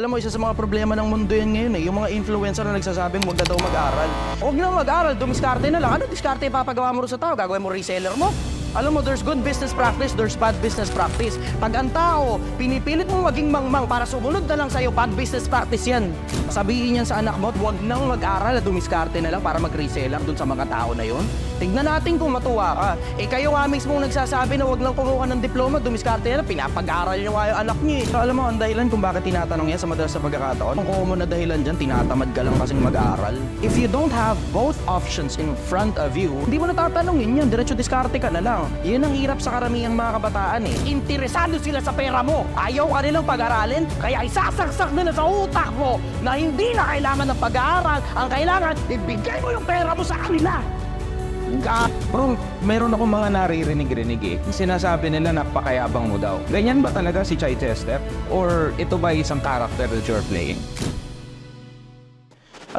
Alam mo, isa sa mga problema ng mundo yan ngayon eh. Yung mga influencer na nagsasabing huwag na daw mag-aral. Huwag na mag-aral, dumiskarte na lang. Ano diskarte ipapagawa mo rin sa tao? Gagawin mo reseller mo? Alam mo, there's good business practice, there's bad business practice. Pag ang tao, pinipilit mong maging mangmang para sumunod na lang sa'yo, bad business practice yan. Sabihin yan sa anak mo, huwag nang mag-aral at dumiskarte na lang para mag-reseller dun sa mga tao na yon. Tignan natin kung matuwa ka. Eh kayo nga mismo nagsasabi na huwag lang kumuha ng diploma, dumiskarte na lang, pinapag-aral nyo nga yung anak nyo eh. Alam mo, ang dahilan kung bakit tinatanong yan sa madalas sa pagkakataon, ang common na dahilan dyan, tinatamad ka lang kasing mag-aaral. If you don't have both options in front of you, hindi mo natatanungin yan, diretso diskarte ka na lang. Yun ang hirap sa karamihang mga kabataan eh. Interesado sila sa pera mo. Ayaw ka nilang pag-aralin, kaya isasaksak nila sa utak mo na hindi na kailangan ng pag-aaral. Ang kailangan, ibigay mo yung pera mo sa kanila. Ga- Bro, meron ako mga naririnig-rinig eh. Sinasabi nila napakayabang mo daw. Ganyan ba talaga si Chai Chester? Or ito ba isang character that you're playing?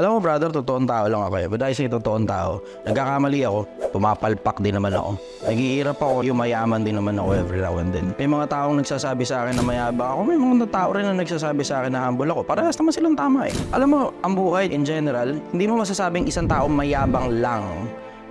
Alam mo brother, totoong tao lang ako eh. But dahil sa totoong tao, nagkakamali ako, pumapalpak din naman ako. Naghihirap ako, yumayaman din naman ako every now and then. May mga taong nagsasabi sa akin na mayabang ako, may mga tao rin na nagsasabi sa akin na humble ako. Parehas naman silang tama eh. Alam mo, ang buhay in general, hindi mo masasabing isang tao mayabang lang.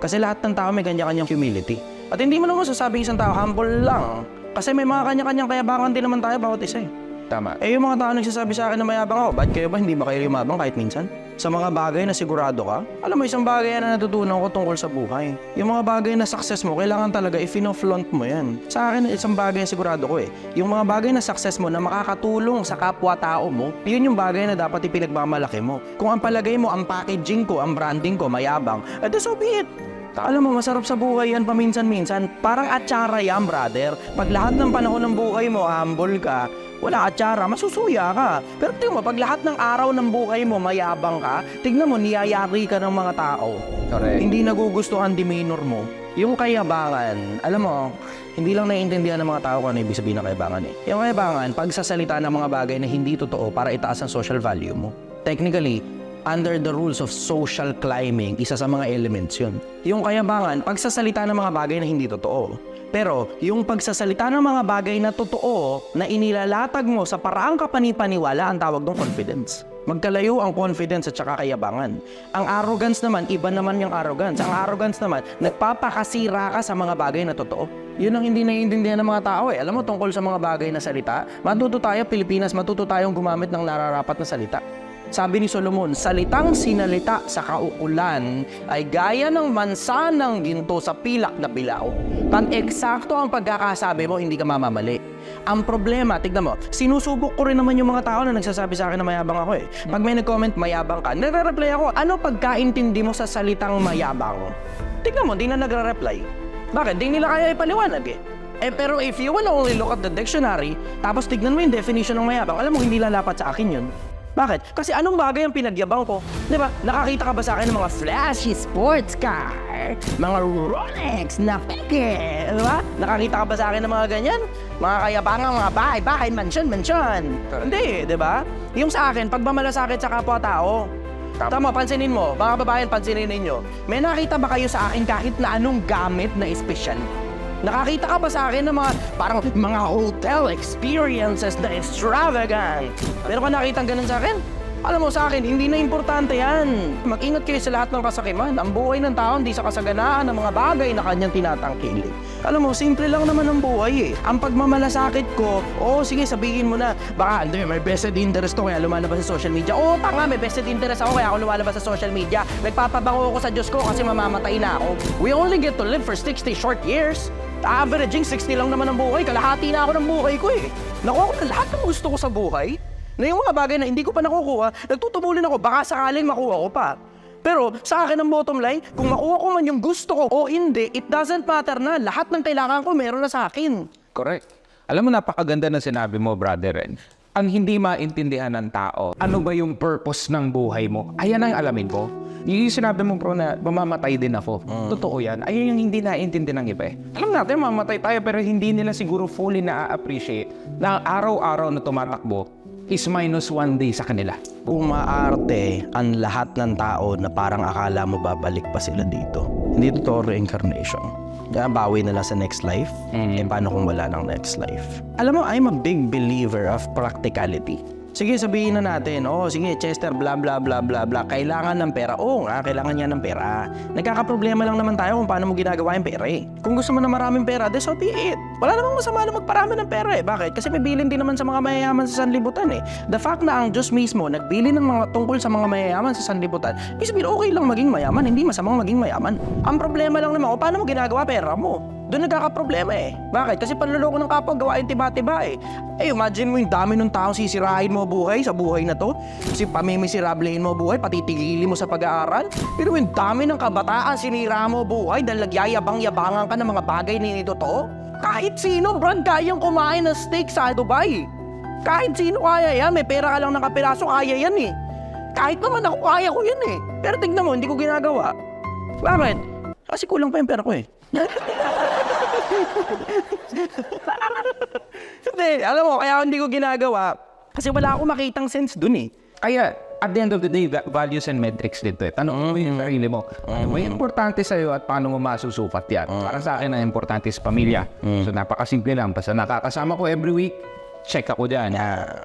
Kasi lahat ng tao may kanya-kanyang humility. At hindi mo naman masasabing isang tao humble lang. Kasi may mga kanya-kanyang kayabangan din naman tayo bawat isa eh. Tama. Eh yung mga tao nagsasabi sa akin na mayabang ako, ba't kayo ba hindi ba kayo lumabang kahit minsan? Sa mga bagay na sigurado ka? Alam mo, isang bagay na natutunan ko tungkol sa buhay. Yung mga bagay na success mo, kailangan talaga i-flaunt mo yan. Sa akin, isang bagay na sigurado ko eh. Yung mga bagay na success mo na makakatulong sa kapwa-tao mo, yun yung bagay na dapat ipinagmamalaki mo. Kung ang palagay mo, ang packaging ko, ang branding ko, mayabang, eh so be it. Alam mo, masarap sa buhay yan paminsan-minsan. Parang atsara yan, brother. Pag lahat ng panahon ng buhay mo, humble ka, wala atsara, masusuya ka. Pero tingnan mo, pag lahat ng araw ng buhay mo, mayabang ka, tignan mo, niyayari ka ng mga tao. Correct. Hindi nagugustuhan demeanor mo. Yung kayabangan, alam mo, hindi lang naiintindihan ng mga tao kung ano ibig sabihin ng kayabangan eh. Yung kayabangan, pagsasalita ng mga bagay na hindi totoo para itaas ang social value mo. Technically, under the rules of social climbing, isa sa mga elements yun. Yung kayabangan, pagsasalita ng mga bagay na hindi totoo. Pero yung pagsasalita ng mga bagay na totoo na inilalatag mo sa paraang kapanipaniwala ang tawag ng confidence. Magkalayo ang confidence at saka kayabangan. Ang arrogance naman, iba naman yung arrogance. Ang arrogance naman, nagpapakasira ka sa mga bagay na totoo. Yun ang hindi naiintindihan ng mga tao eh. Alam mo tungkol sa mga bagay na salita, matuto tayo Pilipinas, matuto tayong gumamit ng nararapat na salita. Sabi ni Solomon, salitang sinalita sa kaukulan ay gaya ng mansanang ginto sa pilak na pilaw. Pag eksakto ang pagkakasabi mo, hindi ka mamamali. Ang problema, tignan mo, sinusubok ko rin naman yung mga tao na nagsasabi sa akin na mayabang ako eh. Pag may nag-comment, mayabang ka, nagre-reply ako, ano pagkaintindi mo sa salitang mayabang? Tignan mo, di na nagre-reply. Bakit? Di nila kaya ipaliwanag eh. Eh, pero if you wanna only look at the dictionary, tapos tignan mo yung definition ng mayabang, alam mo, hindi lalapat sa akin yun. Bakit? Kasi anong bagay ang pinagyabang ko? Di ba? Nakakita ka ba sa akin ng mga flashy sports car? Mga Rolex na peke? Di ba? Nakakita ka ba sa akin ng mga ganyan? Mga kayabangang mga bahay, bahay, mansion, mansion. Hindi, di ba? Yung sa akin, pagmamalasakit sa kapwa-tao, Tama, pansinin mo. Mga babayan, pansinin ninyo. May nakita ba kayo sa akin kahit na anong gamit na espesyal? Nakakita ka ba sa akin ng mga parang mga hotel experiences na extravagant? Meron ka nakitang ganun sa akin? Alam mo sa akin, hindi na importante yan. Mag-ingat kayo sa lahat ng kasakiman. Ang buhay ng tao hindi sa kasaganaan ng mga bagay na kanyang tinatangkilik. Alam mo, simple lang naman ang buhay eh. Ang pagmamalasakit ko, oo sige sabihin mo na, baka hindi, may vested interest to kaya lumalabas sa social media. Oo, tanga, may vested interest ako kaya ako lumalabas sa social media. Nagpapabango ako sa Diyos ko kasi mamamatay na ako. We only get to live for 60 short years. Averaging 60 lang naman ang buhay. Kalahati na ako ng buhay ko eh. Nakuha ko lahat ng gusto ko sa buhay. Na yung mga bagay na hindi ko pa nakukuha, nagtutubulin ako, baka sakaling makuha ko pa. Pero sa akin ang bottom line, kung makuha ko man yung gusto ko o hindi, it doesn't matter na. Lahat ng kailangan ko meron na sa akin. Correct. Alam mo, napakaganda ng sinabi mo, brother. Ang hindi maintindihan ng tao, ano ba yung purpose ng buhay mo? Ayan ang alamin ko. Yung sinabi mo, bro, na mamamatay din ako. Totoo yan. Ayun yung hindi naintindi ng iba eh. Alam natin, mamamatay tayo, pero hindi nila siguro fully na-appreciate na araw-araw na tumatakbo is minus one day sa kanila. Umaarte ang lahat ng tao na parang akala mo babalik pa sila dito. Hindi totoo reincarnation. Kaya bawi na lang sa next life. Eh paano kung wala ng next life? Alam mo, I'm a big believer of practicality. Sige, sabihin na natin, oh, sige, Chester, bla bla bla bla bla, kailangan ng pera. Oo nga, kailangan niya ng pera. Nagkakaproblema lang naman tayo kung paano mo ginagawa yung pera eh. Kung gusto mo na maraming pera, then so be it. Wala namang masama na magparami ng pera eh. Bakit? Kasi may bilin din naman sa mga mayayaman sa sanlibutan eh. The fact na ang Diyos mismo nagbili ng mga tungkol sa mga mayayaman sa sanlibutan, ibig sabihin okay lang maging mayaman, hindi masamang maging mayaman. Ang problema lang naman, o paano mo ginagawa pera mo? Doon nagkakaproblema eh. Bakit? Kasi panluloko ng kapwa gawain tiba-tiba eh. Eh, imagine mo yung dami ng taong sisirahin mo buhay sa buhay na to. Kasi pamimisirablehin mo buhay, patitigilin mo sa pag-aaral. Pero yung dami ng kabataan sinira mo buhay dahil nagyayabang-yabangan ka ng mga bagay na hindi totoo. Kahit sino, Brad, kayang kumain ng steak sa Dubai. Kahit sino kaya yan. May pera ka lang ng kapiraso, kaya yan eh. Kahit naman ako, kaya ko yan eh. Pero tignan mo, hindi ko ginagawa. Bakit? Kasi kulang pa yung pera ko eh. Hindi, alam mo, kaya hindi ko ginagawa. Kasi wala akong makitang sense dun eh. Kaya, at the end of the day, va- values and metrics dito eh. Tanong mo yung sarili mo. Ano yung importante sa'yo at paano mo masusukat yan? Para sa akin, ang importante is pamilya. So, napakasimple lang. Basta nakakasama ko every week, check ako dyan.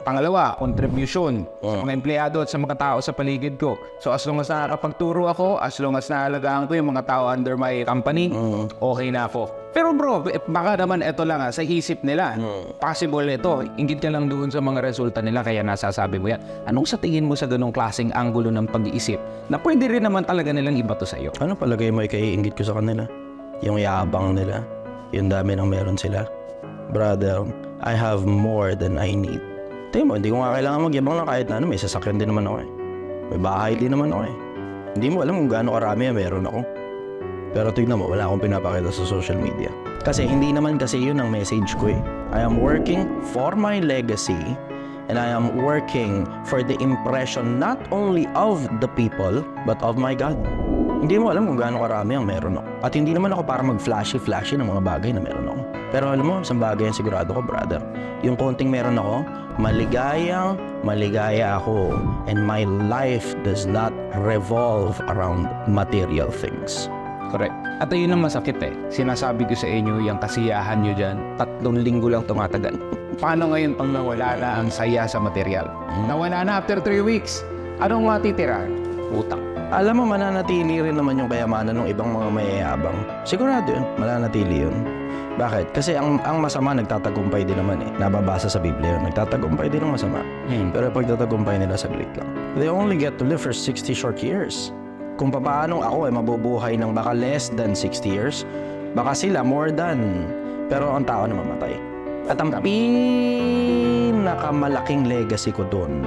Pangalawa, contribution sa mga empleyado at sa mga tao sa paligid ko. So, as long as nakakapagturo ako, as long as naalagaan ko yung mga tao under my company, okay na ako. Pero bro, eh, baka naman ito lang ha, sa isip nila. Possible ito. Ingit ka lang doon sa mga resulta nila kaya nasasabi mo yan. Anong sa tingin mo sa ganong klaseng anggulo ng pag-iisip na pwede rin naman talaga nilang iba to sa'yo? Ano palagay mo ikaiingit ko sa kanila? Yung yabang nila. Yung dami ng meron sila. Brother, I have more than I need. Tingnan mo, hindi ko nga kailangan magyabang na kahit na ano. May sasakyan din naman ako eh. May bahay din naman ako eh. Hindi mo alam kung gaano karami ang meron ako. Pero tignan mo, wala akong pinapakita sa social media. Kasi hindi naman kasi yun ang message ko eh. I am working for my legacy and I am working for the impression not only of the people but of my God. Hindi mo alam kung gaano karami ang meron ako. At hindi naman ako para mag-flashy-flashy ng mga bagay na meron ako. Pero alam mo, isang bagay ang sigurado ko, brother. Yung konting meron ako, maligayang maligaya ako. And my life does not revolve around material things. Correct. At ayun ang masakit eh. Sinasabi ko sa inyo, yung kasiyahan nyo dyan, tatlong linggo lang tumatagal. Paano ngayon pag nawala na ang saya sa material? Nawala na after three weeks. Anong matitira? Utang. Alam mo, mananatili rin naman yung kayamanan ng ibang mga mayayabang. Sigurado yun, mananatili yun. Bakit? Kasi ang, ang masama nagtatagumpay din naman eh. Nababasa sa Biblia. Nagtatagumpay din ang masama. Hmm. Pero pagtatagumpay nila saglit lang. They only get to live for 60 short years. Kung paano ako ay mabubuhay ng baka less than 60 years, baka sila more than. Pero ang tao na mamatay. At ang pinakamalaking legacy ko doon,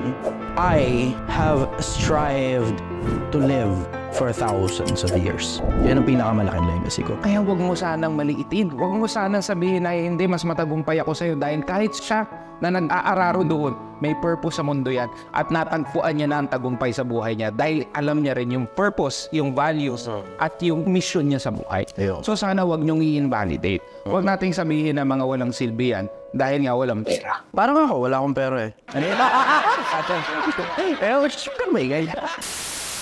I have strived to live for thousands of years. Yan ang pinakamalaking legacy ko. Kaya wag mo sanang maliitin. Wag mo sanang sabihin na hindi, mas matagumpay ako sa'yo dahil kahit siya na nag-aararo doon, may purpose sa mundo yan at natagpuan niya na ang tagumpay sa buhay niya dahil alam niya rin yung purpose, yung values at yung mission niya sa buhay. Ayun. So sana wag niyong i-invalidate. Wag nating sabihin na mga walang silbi yan dahil nga walang pera. Parang ako, wala akong pera eh. Ano yun? Eh, pero may ganyan.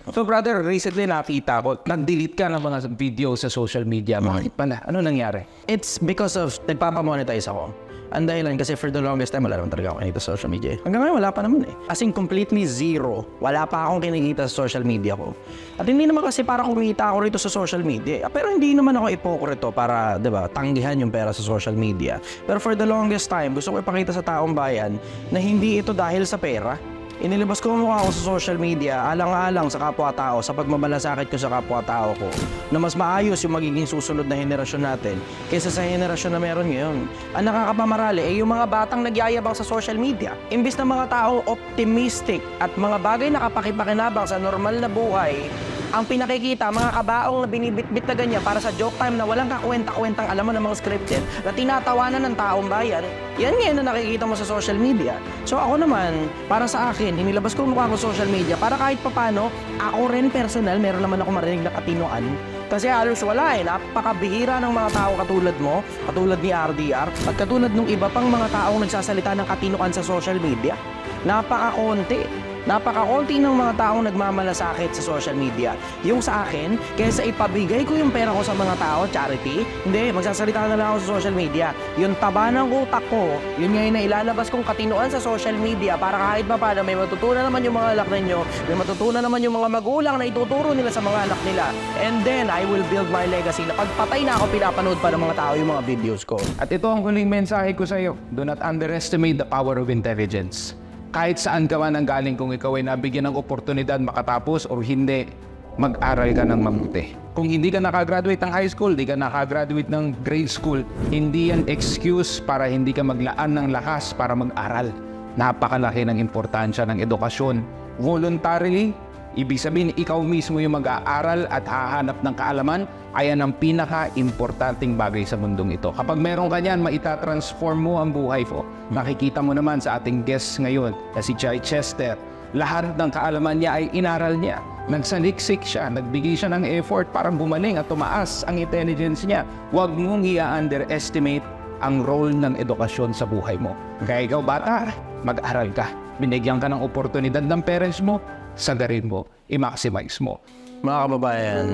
So brother, recently nakita ko, nag-delete ka ng mga video sa social media. Bakit pala? Ano nangyari? It's because of nagpapamonetize ako. Ang dahilan kasi for the longest time, wala naman talaga ako kinita sa social media. Hanggang ngayon, wala pa naman eh. As in, completely zero. Wala pa akong kinikita sa social media ko. At hindi naman kasi para kumita ako rito sa social media. eh. Pero hindi naman ako ipokrito para, di ba, tanggihan yung pera sa social media. Pero for the longest time, gusto ko ipakita sa taong bayan na hindi ito dahil sa pera. Inilabas ko ang mukha ko sa social media, alang-alang sa kapwa-tao, sa pagmamalasakit ko sa kapwa-tao ko, na mas maayos yung magiging susunod na henerasyon natin kaysa sa henerasyon na meron ngayon. Ang nakakapamarali ay yung mga batang nagyayabang sa social media. Imbis na mga taong optimistic at mga bagay na kapakipakinabang sa normal na buhay, ang pinakikita, mga kabaong na binibitbit na ganyan para sa joke time na walang kakwenta-kwentang alam mo ng mga scripted na tinatawanan ng taong bayan, yan ngayon na nakikita mo sa social media. So ako naman, para sa akin, inilabas ko mukha ko social media para kahit papano, ako rin personal, meron naman ako marinig na katinoan. Kasi halos wala eh, napakabihira ng mga tao katulad mo, katulad ni RDR, at katulad ng iba pang mga taong nagsasalita ng katinoan sa social media. Napakakonti. Napakakonti ng mga taong nagmamalasakit sa social media. Yung sa akin, kesa ipabigay ko yung pera ko sa mga tao, charity, hindi, magsasalita na lang ako sa social media. Yung taba ng utak ko, yun ngayon na ilalabas kong katinuan sa social media para kahit pa may matutunan naman yung mga anak ninyo, may matutunan naman yung mga magulang na ituturo nila sa mga anak nila. And then, I will build my legacy na pagpatay na ako, pinapanood pa ng mga tao yung mga videos ko. At ito ang huling mensahe ko sa iyo. Do not underestimate the power of intelligence. Kahit saan ka man ang galing kung ikaw ay nabigyan ng oportunidad makatapos o hindi, mag-aral ka ng mabuti. Kung hindi ka nakagraduate ng high school, hindi ka nakagraduate ng grade school, hindi yan excuse para hindi ka maglaan ng lakas para mag-aral. Napakalaki ng importansya ng edukasyon. Voluntarily, Ibig sabihin, ikaw mismo yung mag-aaral at hahanap ng kaalaman, ayan ang pinaka-importanting bagay sa mundong ito. Kapag meron ka niyan, maitatransform mo ang buhay mo. Nakikita mo naman sa ating guest ngayon na si Chai Chester. Lahat ng kaalaman niya ay inaral niya. Nagsaliksik siya, nagbigay siya ng effort para bumaling at tumaas ang intelligence niya. Huwag mong i-underestimate ang role ng edukasyon sa buhay mo. Kaya ikaw bata, mag-aral ka. Binigyan ka ng oportunidad ng parents mo, sagarin mo, i-maximize mo. Mga kababayan,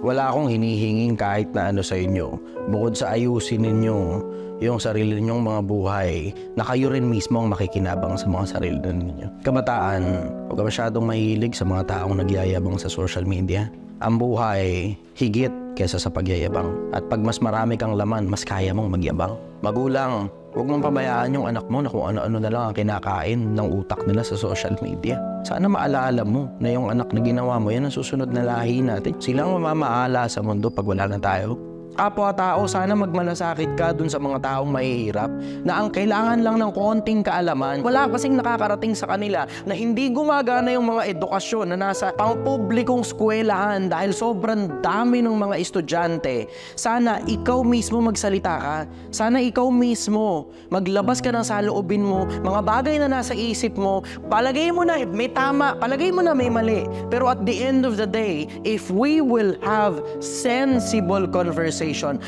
wala akong hinihinging kahit na ano sa inyo. Bukod sa ayusin ninyo yung sarili ninyong mga buhay na kayo rin mismo ang makikinabang sa mga sarili ninyo. Kabataan, huwag ka masyadong mahilig sa mga taong nagyayabang sa social media. Ang buhay, higit kesa sa pagyayabang. At pag mas marami kang laman, mas kaya mong magyabang. Magulang, huwag mong pabayaan yung anak mo na kung ano-ano na lang ang kinakain ng utak nila sa social media. Sana maalala mo na yung anak na ginawa mo, yan ang susunod na lahi natin. Sila ang mamamaala sa mundo pag wala na tayo. Kapwa-tao, sana magmalasakit ka dun sa mga taong mahihirap na ang kailangan lang ng konting kaalaman. Wala kasing nakakarating sa kanila na hindi gumagana yung mga edukasyon na nasa pangpublikong eskwelahan dahil sobrang dami ng mga estudyante. Sana ikaw mismo magsalita ka. Sana ikaw mismo maglabas ka ng saloobin mo, mga bagay na nasa isip mo, palagay mo na may tama, palagay mo na may mali. Pero at the end of the day, if we will have sensible conversation,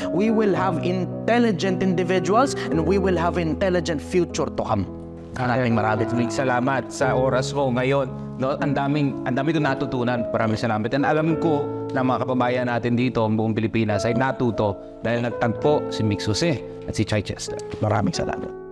we will have intelligent individuals and we will have intelligent future to come. Maraming maraming salamat sa oras mo ngayon. No, ang daming ang dami ko natutunan. Maraming salamat. And alam ko na mga kababayan natin dito, ang buong Pilipinas ay natuto dahil nagtagpo si Mix Jose at si Chai Chester. Maraming salamat.